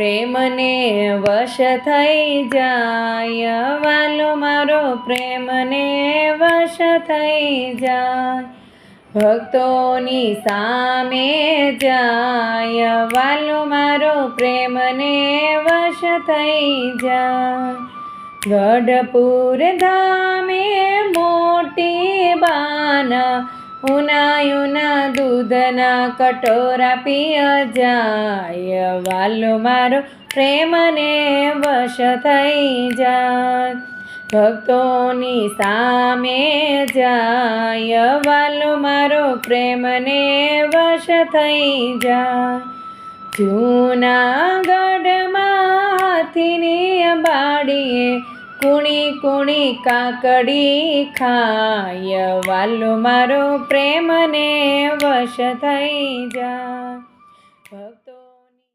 પ્રેમને વશ થઈ જાય. વાલો મારો પ્રેમને વશ થઈ જાય. ભક્તોની સામે જાય. વાલો મારો પ્રેમને વશ થઈ જાય. ગઢપુર ધામે મોટી બાન ઉના દૂધના કટોરા પિય જાય, વાલો મારો પ્રેમને વશ થઈ જાય. ભક્તોની સામે જાય, વાલો મારો પ્રેમને વશ થઈ જાય. જૂનાગઢમાં હાથીની બાડીએ કુણી કુણી કાકડી ખાય વાલો મારો પ્રેમને વશ થઈ જા. ભક્તો